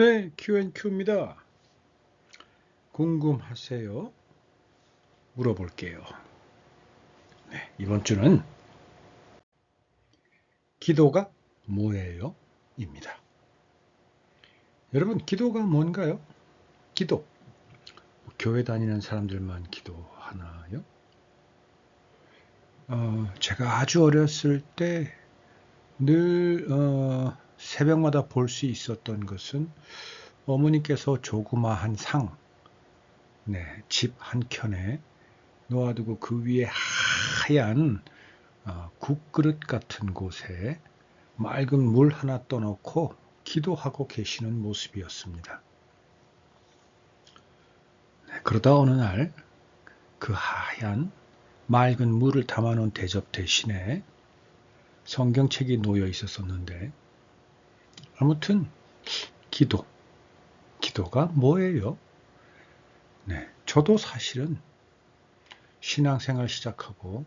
네, Q&Q입니다. 궁금하세요? 물어볼게요. 네, 이번 주는 기도가 뭐예요? 입니다. 여러분, 기도가 뭔가요? 기도. 교회 다니는 사람들만 기도하나요? 어, 제가 아주 어렸을 때 늘 어, 새벽마다 볼 수 있었던 것은 어머니께서 조그마한 상, 네, 집 한 켠에 놓아두고 그 위에 하얀 어, 국그릇 같은 곳에 맑은 물 하나 떠놓고 기도하고 계시는 모습이었습니다. 네, 그러다 어느 날 그 하얀 맑은 물을 담아놓은 대접 대신에 성경책이 놓여 있었었는데 아무튼 기도 기도가 뭐예요? 네, 저도 사실은 신앙생활 시작하고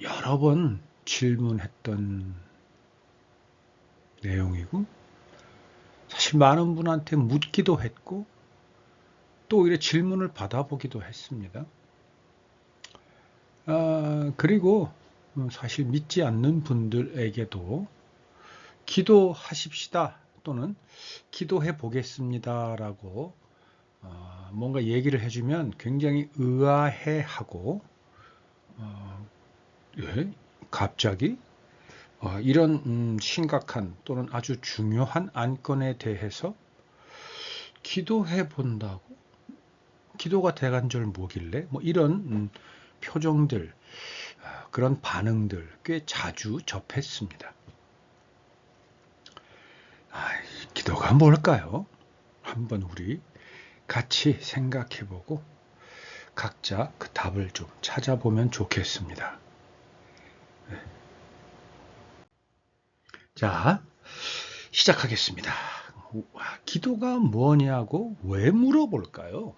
여러 번 질문했던 내용이고 사실 많은 분한테 묻기도 했고 또 오히려 질문을 받아보기도 했습니다. 아, 그리고 사실 믿지 않는 분들에게도 기도하십시다 또는 기도해 보겠습니다 라고 어, 뭔가 얘기를 해주면 굉장히 의아해하고 어, 예? 갑자기 어, 이런 음, 심각한 또는 아주 중요한 안건에 대해서 기도해 본다고 기도가 대간 절 뭐길래 뭐 이런 음, 표정들 어, 그런 반응들 꽤 자주 접했습니다. 아, 기도가 뭘까요? 한번 우리 같이 생각해보고 각자 그 답을 좀 찾아보면 좋겠습니다. 네. 자, 시작하겠습니다. 기도가 뭐냐고 왜 물어볼까요?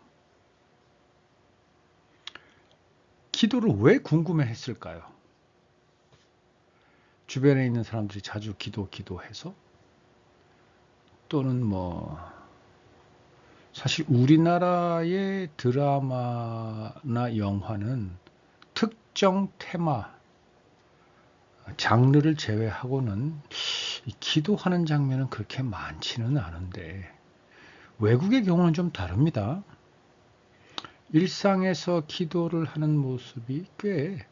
기도를 왜 궁금해 했을까요? 주변에 있는 사람들이 자주 기도, 기도해서 또는 뭐 사실 우리나라의 드라마나 영화는 특정 테마 장르를 제외하고는 기도하는 장면은 그렇게 많지는 않은데 외국의 경우는 좀 다릅니다. 일상에서 기도를 하는 모습이 꽤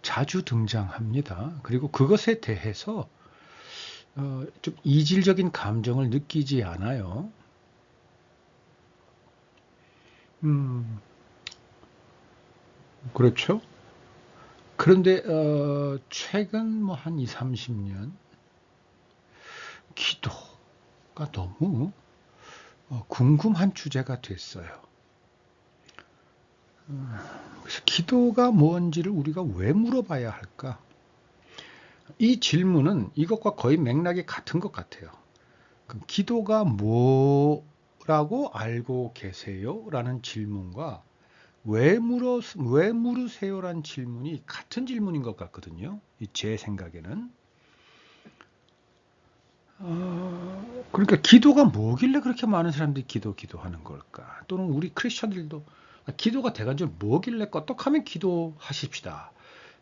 자주 등장합니다. 그리고 그것에 대해서 어, 좀 이질적인 감정을 느끼지 않아요. 음, 그렇죠. 그런데 어, 최근 뭐 한 2, 30년 기도가 너무 어, 궁금한 주제가 됐어요. 음, 그래서 기도가 뭔지를 우리가 왜 물어봐야 할까? 이 질문은 이것과 거의 맥락이 같은 것 같아요. 그럼 기도가 뭐라고 알고 계세요? 라는 질문과 왜, 물어, 왜 물으세요? 라는 질문이 같은 질문인 것 같거든요. 제 생각에는. 어, 그러니까 기도가 뭐길래 그렇게 많은 사람들이 기도, 기도하는 걸까? 또는 우리 크리스천들도 기도가 대간절 뭐길래 껐떡하면 기도하십시다.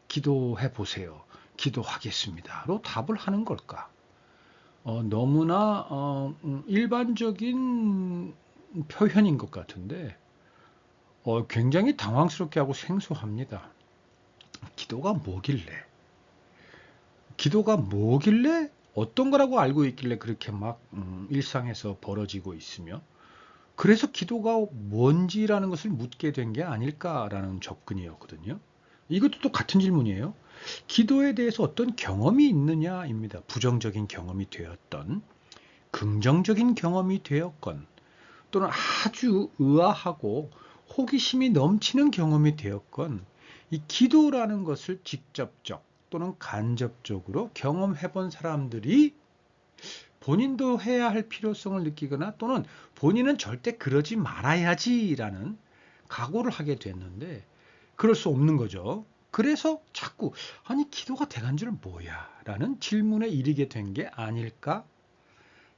기도해 보세요. 기도하겠습니다로 답을 하는 걸까? 어, 너무나 어, 음, 일반적인 표현인 것 같은데 어, 굉장히 당황스럽게 하고 생소합니다. 기도가 뭐길래? 기도가 뭐길래 어떤 거라고 알고 있길래 그렇게 막 음, 일상에서 벌어지고 있으며 그래서 기도가 뭔지라는 것을 묻게 된 게 아닐까라는 접근이었거든요. 이것도 또 같은 질문이에요. 기도에 대해서 어떤 경험이 있느냐입니다. 부정적인 경험이 되었던, 긍정적인 경험이 되었건, 또는 아주 의아하고 호기심이 넘치는 경험이 되었건, 이 기도라는 것을 직접적 또는 간접적으로 경험해 본 사람들이 본인도 해야 할 필요성을 느끼거나 또는 본인은 절대 그러지 말아야지라는 각오를 하게 됐는데 그럴 수 없는 거죠. 그래서 자꾸 아니 기도가 대간절 뭐야? 라는 질문에 이르게 된 게 아닐까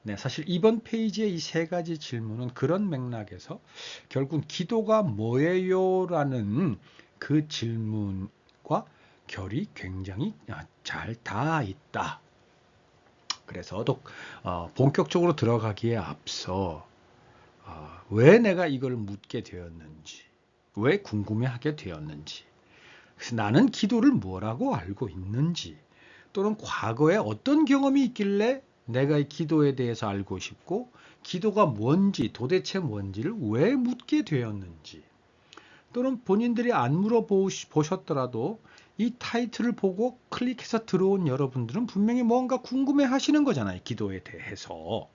네, 사실 이번 페이지의 이 세 가지 질문은 그런 맥락에서 결국 기도가 뭐예요 라는 그 질문과 결이 굉장히 아, 잘 닿아 있다. 그래서 또 어, 본격적으로 들어가기에 앞서 어, 왜 내가 이걸 묻게 되었는지, 왜 궁금해하게 되었는지, 나는 기도를 뭐라고 알고 있는지, 또는 과거에 어떤 경험이 있길래 내가 이 기도에 대해서 알고 싶고, 기도가 뭔지, 도대체 뭔지를 왜 묻게 되었는지, 또는 본인들이 안 물어보셨더라도 이 타이틀을 보고 클릭해서 들어온 여러분들은 분명히 뭔가 궁금해 하시는 거잖아요. 기도에 대해서.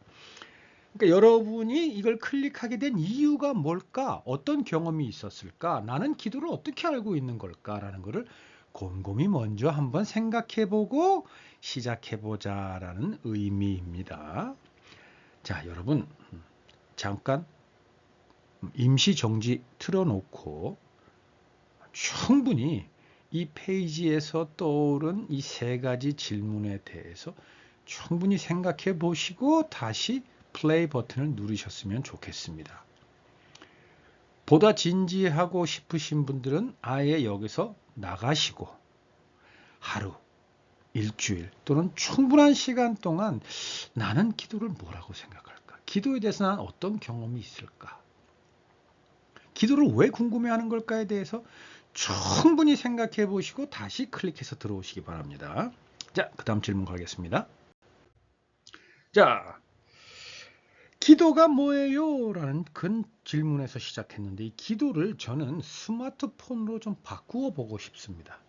그러니까 여러분이 이걸 클릭하게 된 이유가 뭘까? 어떤 경험이 있었을까? 나는 기도를 어떻게 알고 있는 걸까라는 것을 곰곰이 먼저 한번 생각해 보고 시작해 보자라는 의미입니다. 자, 여러분 잠깐 임시 정지 틀어 놓고 충분히 이 페이지에서 떠오른 이 세 가지 질문에 대해서 충분히 생각해 보시고 다시 플레이 버튼을 누르셨으면 좋겠습니다. 보다 진지하고 싶으신 분들은 아예 여기서 나가시고 하루, 일주일 또는 충분한 시간 동안 나는 기도를 뭐라고 생각할까? 기도에 대해서 난 어떤 경험이 있을까? 기도를 왜 궁금해하는 걸까에 대해서 충분히 생각해 보시고 다시 클릭해서 들어오시기 바랍니다. 자, 그 다음 질문 가겠습니다. 자, 기도가 뭐예요? 라는 큰 질문에서 시작했는데 이 기도를 저는 스마트폰으로 좀 바꾸어 보고 싶습니다.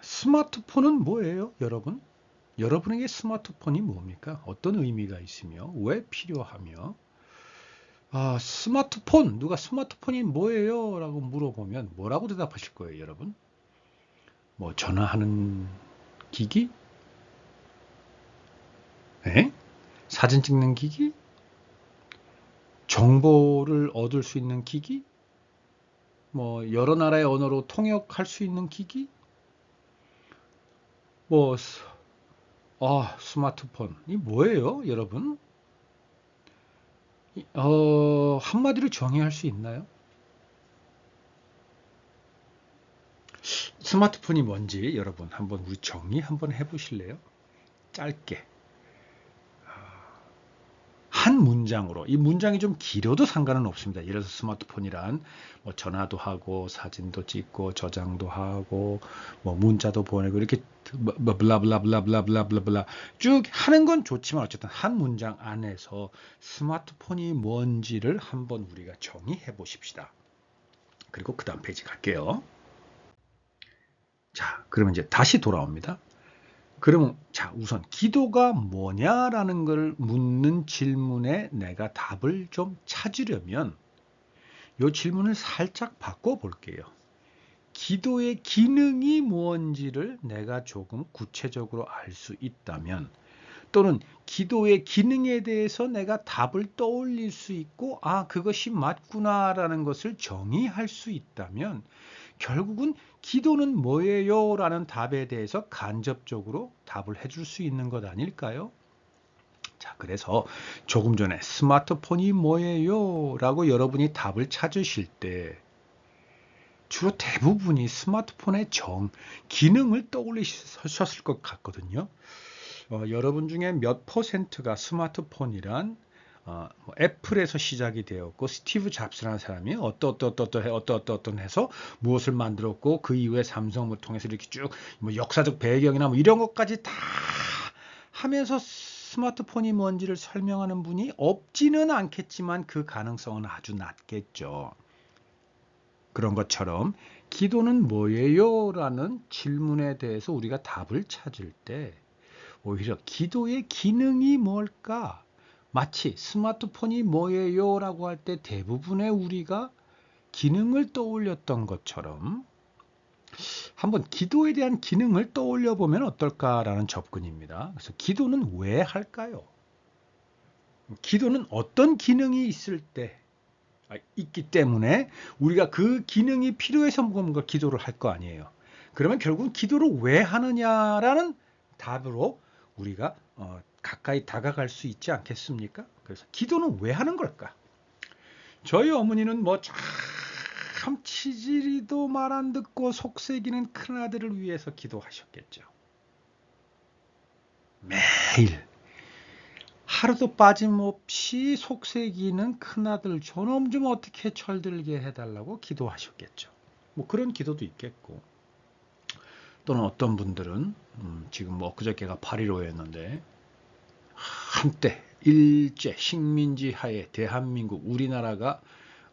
스마트폰은 뭐예요, 여러분? 여러분에게 스마트폰이 뭡니까? 어떤 의미가 있으며 왜 필요하며 아, 스마트폰, 누가 스마트폰이 뭐예요? 라고 물어보면 뭐라고 대답하실 거예요, 여러분? 뭐, 전화하는 기기? 네? 사진 찍는 기기? 정보를 얻을 수 있는 기기? 뭐, 여러 나라의 언어로 통역할 수 있는 기기? 뭐, 아, 스마트폰 이 뭐예요, 여러분? 어, 한마디로 정의할 수 있나요? 스마트폰이 뭔지 여러분 한번 우리 정리 한번 해보실래요? 짧게 한 문장으로 이 문장이 좀 길어도 상관은 없습니다. 예를 들어서 스마트폰이란 뭐 전화도 하고 사진도 찍고 저장도 하고 뭐 문자도 보내고 이렇게 뭐 블라블라블라블라블라블라 쭉 하는 건 좋지만 어쨌든 한 문장 안에서 스마트폰이 뭔지를 한번 우리가 정의해 보십시다. 그리고 그 다음 페이지 갈게요. 자, 그러면 이제 다시 돌아옵니다. 그러면 자 우선 기도가 뭐냐라는 걸 묻는 질문에 내가 답을 좀 찾으려면 이 질문을 살짝 바꿔 볼게요. 기도의 기능이 무엇인지를 내가 조금 구체적으로 알 수 있다면 또는 기도의 기능에 대해서 내가 답을 떠올릴 수 있고 아 그것이 맞구나라는 것을 정의할 수 있다면 결국은 기도는 뭐예요? 라는 답에 대해서 간접적으로 답을 해줄 수 있는 것 아닐까요? 자, 그래서 조금 전에 스마트폰이 뭐예요? 라고 여러분이 답을 찾으실 때 주로 대부분이 스마트폰의 정, 기능을 떠올리셨을 것 같거든요. 어, 여러분 중에 몇 퍼센트가 스마트폰이란 어, 뭐 애플에서 시작이 되었고 스티브 잡스라는 사람이 어떠 어떠 어떠 어떠 어떠 해서 무엇을 만들었고 그 이후에 삼성을 통해서 이렇게 쭉 뭐 역사적 배경이나 뭐 이런 것까지 다 하면서 스마트폰이 뭔지를 설명하는 분이 없지는 않겠지만 그 가능성은 아주 낮겠죠. 그런 것처럼 기도는 뭐예요? 라는 질문에 대해서 우리가 답을 찾을 때 오히려 기도의 기능이 뭘까? 마치 스마트폰이 뭐예요? 라고 할 때 대부분의 우리가 기능을 떠올렸던 것처럼 한번 기도에 대한 기능을 떠올려 보면 어떨까라는 접근입니다. 그래서 기도는 왜 할까요? 기도는 어떤 기능이 있을 때 아, 있기 때문에 우리가 그 기능이 필요해서 뭔가 기도를 할 거 아니에요. 그러면 결국은 기도를 왜 하느냐라는 답으로 우리가 어, 가까이 다가갈 수 있지 않겠습니까? 그래서 기도는 왜 하는 걸까? 저희 어머니는 뭐 참 치질이도 말 안 듣고 속색이는 큰아들을 위해서 기도하셨겠죠. 매일 하루도 빠짐없이 속색이는 큰아들 저놈 좀 어떻게 철들게 해달라고 기도하셨겠죠. 뭐 그런 기도도 있겠고 또는 어떤 분들은 음 지금 뭐 그저께가 8.15였는데 한때 일제 식민지 하에 대한민국 우리나라가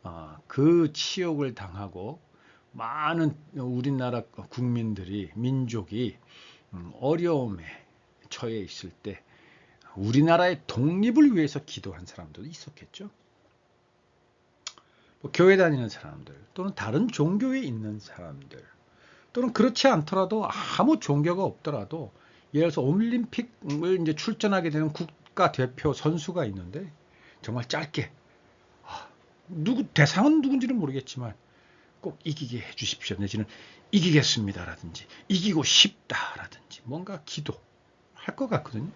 어, 그 치욕을 당하고 많은 우리나라 국민들이 민족이 음, 어려움에 처해 있을 때 우리나라의 독립을 위해서 기도한 사람들도 있었겠죠. 뭐 교회 다니는 사람들 또는 다른 종교에 있는 사람들 또는 그렇지 않더라도 아무 종교가 없더라도 예를 들어서 올림픽을 이제 출전하게 되는 국가 대표 선수가 있는데 정말 짧게 아, 누구 대상은 누군지는 모르겠지만 꼭 이기게 해주십시오 내지는 이기겠습니다라든지 이기고 싶다라든지 뭔가 기도 할 것 같거든요.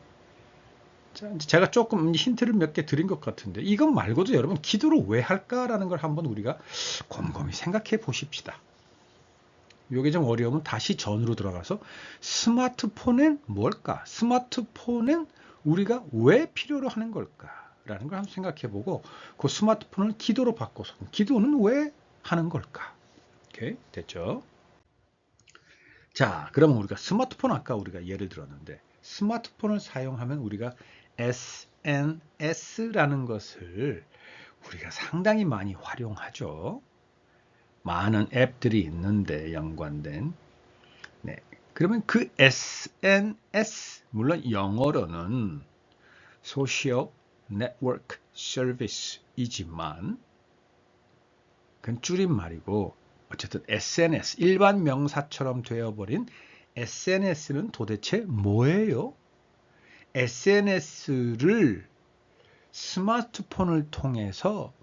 자, 제가 조금 힌트를 몇 개 드린 것 같은데 이것 말고도 여러분 기도를 왜 할까라는 걸 한번 우리가 곰곰이 생각해 보십시다. 요게 좀 어려우면 다시 전으로 들어가서 스마트폰은 뭘까? 스마트폰은 우리가 왜 필요로 하는 걸까? 라는 걸 한번 생각해 보고 그 스마트폰을 기도로 바꿔서 기도는 왜 하는 걸까? 오케이 됐죠? 자 그러면 우리가 스마트폰 아까 우리가 예를 들었는데 스마트폰을 사용하면 우리가 SNS라는 것을 우리가 상당히 많이 활용하죠. 많은 앱들이 있는데 연관된. 네. 그러면 그 SNS, 물론 영어로는 Social Network Service이지만, 그건 줄임말이고, 어쨌든 SNS, 일반 명사처럼 되어버린 SNS는 도대체 뭐예요? SNS를 스마트폰을 통해서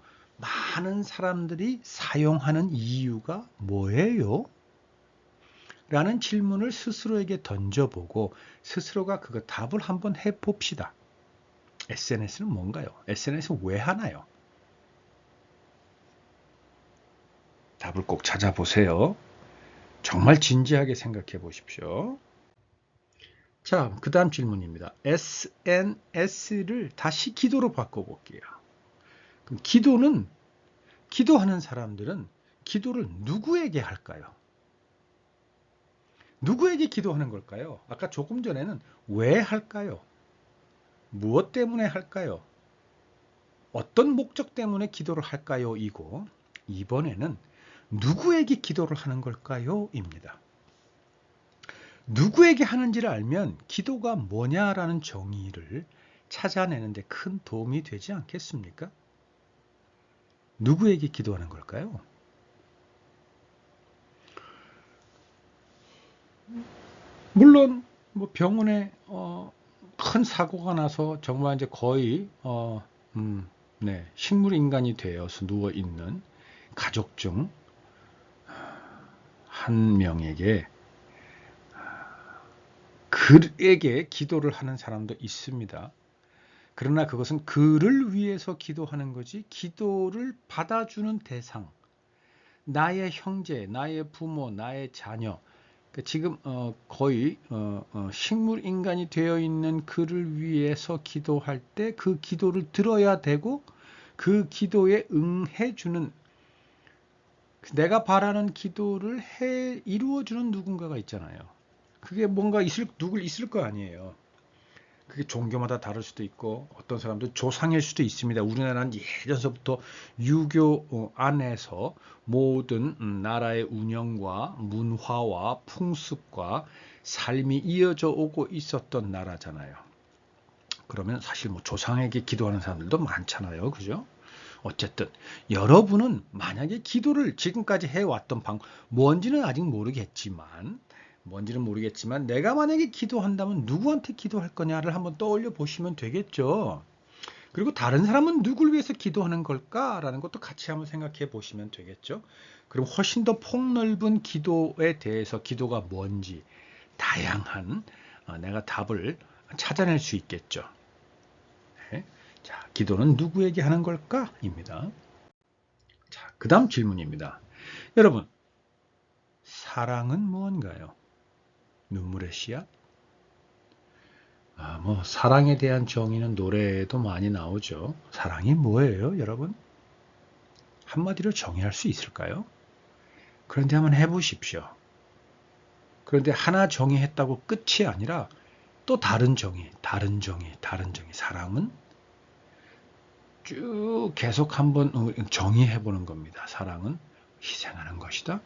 많은 사람들이 사용하는 이유가 뭐예요? 라는 질문을 스스로에게 던져보고 스스로가 그거 답을 한번 해봅시다. SNS는 뭔가요? SNS 왜 하나요? 답을 꼭 찾아보세요. 정말 진지하게 생각해 보십시오. 자, 그 다음 질문입니다. SNS를 다시 기도로 바꿔볼게요. 그럼 기도는, 기도하는 사람들은 기도를 누구에게 할까요? 누구에게 기도하는 걸까요? 아까 조금 전에는 왜 할까요? 무엇 때문에 할까요? 어떤 목적 때문에 기도를 할까요? 이고 이번에는 누구에게 기도를 하는 걸까요? 입니다. 누구에게 하는지를 알면 기도가 뭐냐라는 정의를 찾아내는데 큰 도움이 되지 않겠습니까? 누구에게 기도하는 걸까요? 물론 뭐 병원에 어, 큰 사고가 나서 정말 이제 거의 어, 음, 네, 식물 인간이 되어서 누워 있는 가족 중 한 명에게 그에게 기도를 하는 사람도 있습니다. 그러나 그것은 그를 위해서 기도하는 거지 기도를 받아주는 대상, 나의 형제, 나의 부모, 나의 자녀, 그러니까 지금 어 거의 어 식물 인간이 되어 있는 그를 위해서 기도할 때 그 기도를 들어야 되고 그 기도에 응해주는 내가 바라는 기도를 해 이루어주는 누군가가 있잖아요. 그게 뭔가 있을 누굴 있을 거 아니에요. 그게 종교마다 다를 수도 있고 어떤 사람들 조상일 수도 있습니다. 우리나라는 예전서부터 유교 어, 안에서 모든 음, 나라의 운영과 문화와 풍습과 삶이 이어져 오고 있었던 나라잖아요. 그러면 사실 뭐 조상에게 기도하는 사람들도 많잖아요. 그죠? 어쨌든 여러분은 만약에 기도를 지금까지 해왔던 방법 뭔지는 아직 모르겠지만 뭔지는 모르겠지만 내가 만약에 기도한다면 누구한테 기도할 거냐를 한번 떠올려 보시면 되겠죠. 그리고 다른 사람은 누굴 위해서 기도하는 걸까라는 것도 같이 한번 생각해 보시면 되겠죠. 그럼 훨씬 더 폭넓은 기도에 대해서 기도가 뭔지 다양한 어, 내가 답을 찾아낼 수 있겠죠. 기도는 누구에게 하는 걸까? 입니다. 자, 그 다음 질문입니다. 여러분, 사랑은 무언가요? 눈물의 씨앗? 아, 뭐, 사랑에 대한 정의는 노래에도 많이 나오죠. 사랑이 뭐예요, 여러분? 한마디로 정의할 수 있을까요? 그런데 한번 해보십시오. 그런데 하나 정의했다고 끝이 아니라 또 다른 정의, 다른 정의, 다른 정의. 사랑은 쭉 계속 한번 정의해 보는 겁니다. 사랑은 희생하는 것이다.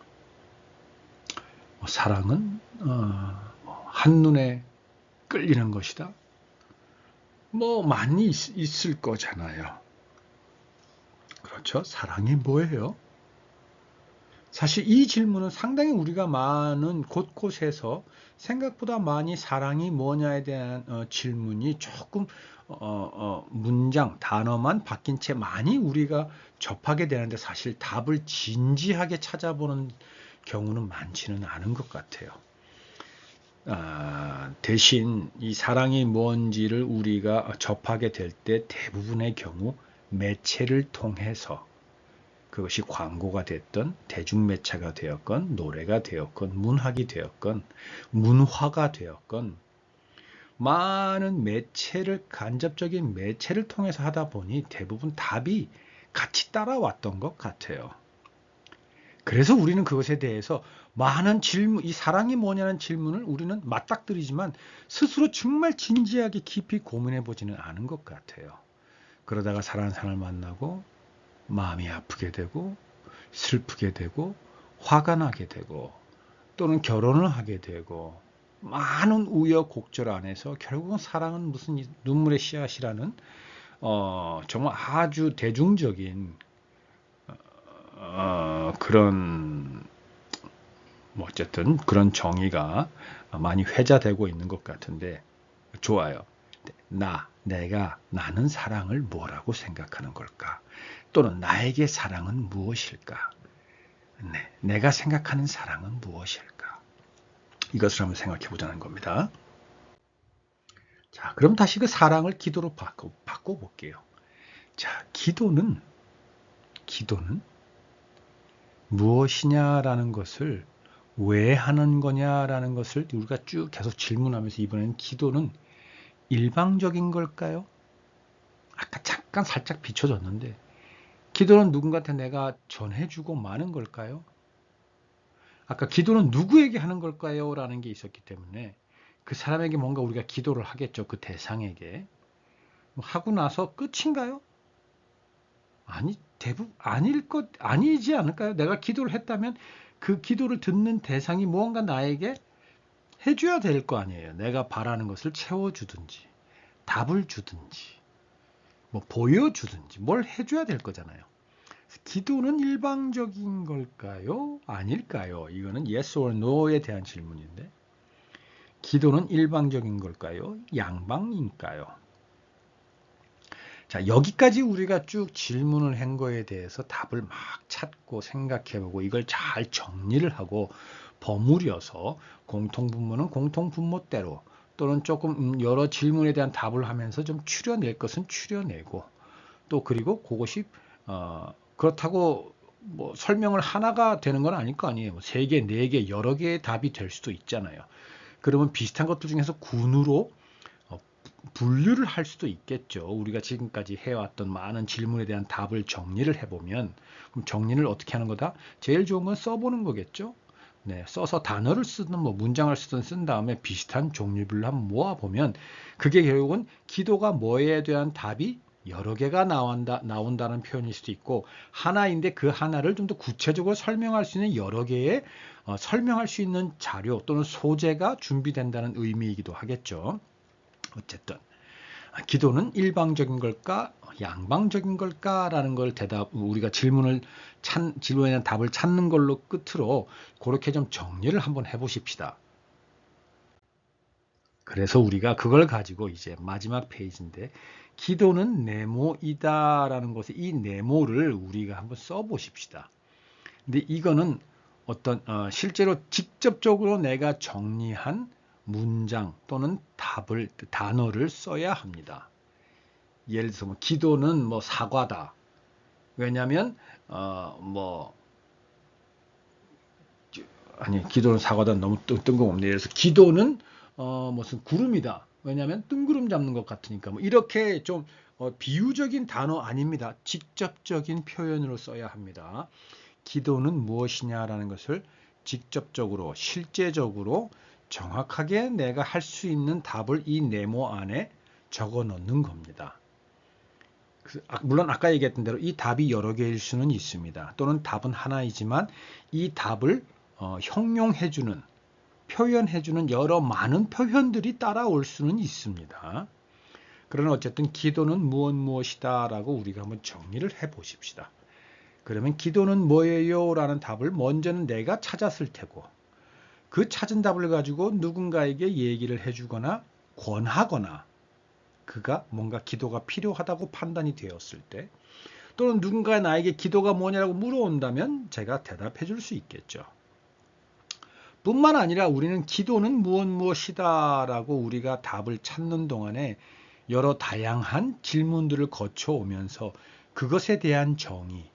뭐 사랑은 어, 뭐 한눈에 끌리는 것이다. 뭐 많이 있, 을 거잖아요. 그렇죠? 사랑이 뭐예요? 사실 이 질문은 상당히 우리가 많은 곳곳에서 생각보다 많이 사랑이 뭐냐에 대한 어, 질문이 조금 어, 어, 문장, 단어만 바뀐 채 많이 우리가 접하게 되는데 사실 답을 진지하게 찾아보는 경우는 많지는 않은 것 같아요. 아, 대신 이 사랑이 뭔지를 우리가 접하게 될 때 대부분의 경우 매체를 통해서 그것이 광고가 됐던 대중매체가 되었건 노래가 되었건 문학이 되었건 문화가 되었건 많은 매체를 간접적인 매체를 통해서 하다 보니 대부분 답이 같이 따라왔던 것 같아요. 그래서 우리는 그것에 대해서 많은 질문, 이 사랑이 뭐냐는 질문을 우리는 맞닥뜨리지만 스스로 정말 진지하게 깊이 고민해 보지는 않은 것 같아요. 그러다가 사랑하는 사람을 만나고 마음이 아프게 되고 슬프게 되고 화가 나게 되고 또는 결혼을 하게 되고 많은 우여곡절 안에서 결국은 사랑은 무슨 눈물의 씨앗이라는 어, 정말 아주 대중적인 어, 그런 뭐 어쨌든 그런 정의가 많이 회자되고 있는 것 같은데 좋아요. 나, 내가, 나는 사랑을 뭐라고 생각하는 걸까? 또는 나에게 사랑은 무엇일까? 네, 내가 생각하는 사랑은 무엇일까? 이것을 한번 생각해 보자는 겁니다. 자, 그럼 다시 그 사랑을 기도로 바꿔, 바꿔볼게요. 자, 기도는, 기도는 무엇이냐라는 것을 왜 하는 거냐라는 것을 우리가 쭉 계속 질문하면서 이번에는 기도는 일방적인 걸까요? 아까 잠깐 살짝 비춰졌는데 기도는 누군가한테 내가 전해주고 마는 걸까요? 아까 기도는 누구에게 하는 걸까요? 라는 게 있었기 때문에 그 사람에게 뭔가 우리가 기도를 하겠죠. 그 대상에게. 뭐 하고 나서 끝인가요? 아니, 대부분 아닐 것, 아니지 않을까요? 내가 기도를 했다면 그 기도를 듣는 대상이 무언가 나에게 해줘야 될 거 아니에요. 내가 바라는 것을 채워주든지, 답을 주든지, 뭐 보여주든지, 뭘 해줘야 될 거잖아요. 기도는 일방적인 걸까요? 아닐까요? 이거는 yes or no에 대한 질문인데. 기도는 일방적인 걸까요? 양방인가요? 자, 여기까지 우리가 쭉 질문을 한 거에 대해서 답을 막 찾고 생각해보고 이걸 잘 정리를 하고 버무려서 공통분모는 공통분모대로 또는 조금 음, 여러 질문에 대한 답을 하면서 좀 추려낼 것은 추려내고 또 그리고 그것이 어, 그렇다고 뭐 설명을 하나가 되는 건 아닐 거 아니에요. 뭐세 개, 네 개, 여러 개의 답이 될 수도 있잖아요. 그러면 비슷한 것들 중에서 군으로 어, 분류를 할 수도 있겠죠. 우리가 지금까지 해왔던 많은 질문에 대한 답을 정리를 해보면 그럼 정리를 어떻게 하는 거다? 제일 좋은 건 써보는 거겠죠. 네, 써서 단어를 쓰든 뭐 문장을 쓰든 쓴 다음에 비슷한 종류별로 한번 모아보면 그게 결국은 기도가 뭐에 대한 답이 여러 개가 나온다, 나온다는 표현일 수도 있고 하나인데 그 하나를 좀 더 구체적으로 설명할 수 있는 여러 개의 어, 설명할 수 있는 자료 또는 소재가 준비된다는 의미이기도 하겠죠. 어쨌든 기도는 일방적인 걸까 양방적인 걸까라는 걸 대답 우리가 질문을 찾 질문에 대한 답을 찾는 걸로 끝으로 그렇게 좀 정리를 한번 해보십시다. 그래서 우리가 그걸 가지고 이제 마지막 페이지인데 기도는 네모이다 라는 것에 이 네모를 우리가 한번 써 보십시다. 근데 이거는 어떤 어, 실제로 직접적으로 내가 정리한 문장 또는 답을 단어를 써야 합니다. 예를 들어서 뭐 기도는 뭐 사과다. 왜냐하면 어 뭐 아니 기도는 사과다 너무 뜬- 뜬금없네. 그래서 기도는 어 무슨 구름이다. 왜냐하면 뜬구름 잡는 것 같으니까 뭐 이렇게 좀 어, 비유적인 단어 아닙니다. 직접적인 표현으로 써야 합니다. 기도는 무엇이냐라는 것을 직접적으로 실제적으로 정확하게 내가 할 수 있는 답을 이 네모 안에 적어 넣는 겁니다. 그, 아, 물론 아까 얘기했던 대로 이 답이 여러 개일 수는 있습니다. 또는 답은 하나이지만 이 답을 어, 형용해주는 표현해주는 여러 많은 표현들이 따라올 수는 있습니다. 그러나 어쨌든 기도는 무엇 무엇이다 라고 우리가 한번 정리를 해 보십시다. 그러면 기도는 뭐예요? 라는 답을 먼저는 내가 찾았을 테고 그 찾은 답을 가지고 누군가에게 얘기를 해주거나 권하거나 그가 뭔가 기도가 필요하다고 판단이 되었을 때 또는 누군가 나에게 기도가 뭐냐고 물어온다면 제가 대답해 줄 수 있겠죠. 뿐만 아니라 우리는 기도는 무엇 무엇이다라고 우리가 답을 찾는 동안에 여러 다양한 질문들을 거쳐오면서 그것에 대한 정의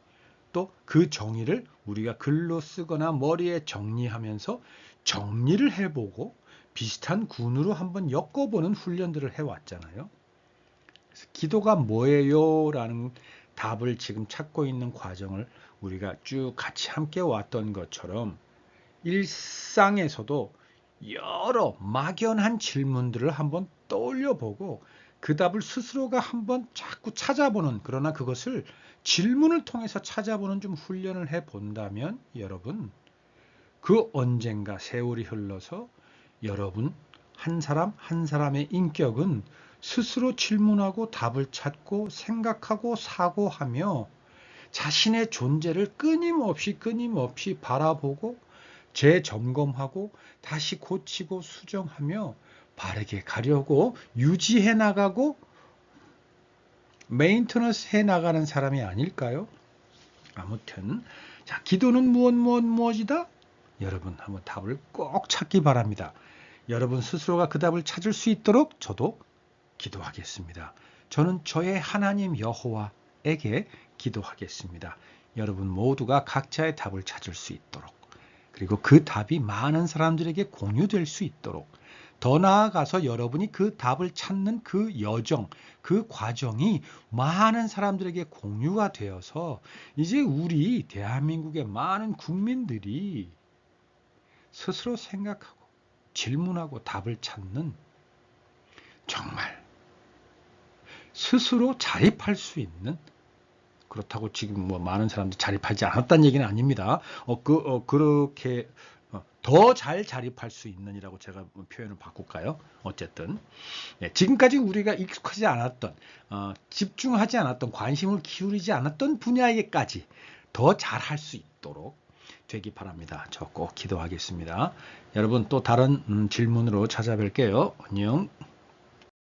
또 그 정의를 우리가 글로 쓰거나 머리에 정리하면서 정리를 해보고 비슷한 군으로 한번 엮어보는 훈련들을 해왔잖아요. 기도가 뭐예요? 라는 답을 지금 찾고 있는 과정을 우리가 쭉 같이 함께 왔던 것처럼 일상에서도 여러 막연한 질문들을 한번 떠올려 보고 그 답을 스스로가 한번 자꾸 찾아보는 그러나 그것을 질문을 통해서 찾아보는 좀 훈련을 해 본다면 여러분 그 언젠가 세월이 흘러서 여러분 한 사람 한 사람의 인격은 스스로 질문하고 답을 찾고 생각하고 사고하며 자신의 존재를 끊임없이 끊임없이 바라보고 재점검하고 다시 고치고 수정하며 바르게 가려고 유지해 나가고 메인터너스 해 나가는 사람이 아닐까요? 아무튼 자 기도는 무엇 무엇 무엇이다? 여러분 한번 답을 꼭 찾기 바랍니다. 여러분 스스로가 그 답을 찾을 수 있도록 저도 기도하겠습니다. 저는 저의 하나님 여호와에게 기도하겠습니다. 여러분 모두가 각자의 답을 찾을 수 있도록 그리고 그 답이 많은 사람들에게 공유될 수 있도록 더 나아가서 여러분이 그 답을 찾는 그 여정, 그 과정이 많은 사람들에게 공유가 되어서 이제 우리 대한민국의 많은 국민들이 스스로 생각하고 질문하고 답을 찾는 정말 스스로 자립할 수 있는 그렇다고 지금 뭐 많은 사람들이 자립하지 않았다는 얘기는 아닙니다. 어, 그, 어, 그렇게 어, 더잘 자립할 수 있는이라고 제가 뭐 표현을 바꿀까요? 어쨌든 예, 지금까지 우리가 익숙하지 않았던 어, 집중하지 않았던 관심을 기울이지 않았던 분야에까지 더 잘할 수 있도록 되기 바랍니다. 저 꼭 기도하겠습니다. 여러분 또 다른 음, 질문으로 찾아뵐게요. 안녕.